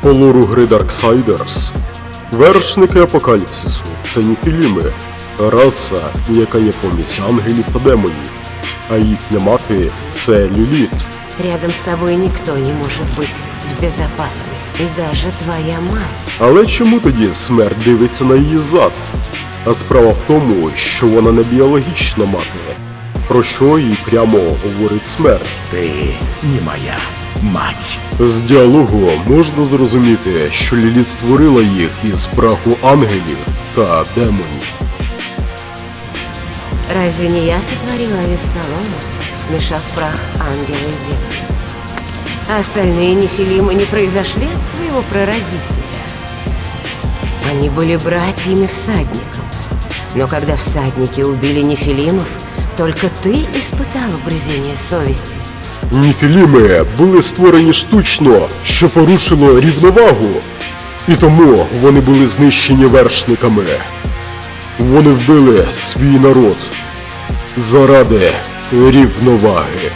По лору гри Darksiders, вершники апокаліпсису це ніфіліми, раса, яка є помість ангелів та демонів, а їхня мати це Ліліт. Рядом с тобой никто не может быть в безопасности, даже твоя мать. Але чому тоді смерть дивиться на її зад? А справа в тому, що вона не біологічна мати, про що їй прямо говорить смерть. Ти не моя мать. З діалогу можна зрозуміти, що Ліліт створила їх із праху ангелів та демонів. Разве не я сотворила Авессалома, смешав прах ангела и демона? А остальные нефилимы не произошли от своего прародителя. Они были братьями всадников. Но когда всадники убили нефилимов, только ты испытал угрызение совести. Ніфіліми були створені штучно, що порушило рівновагу, і тому вони були знищені вершниками. Вони вбили свій народ заради рівноваги.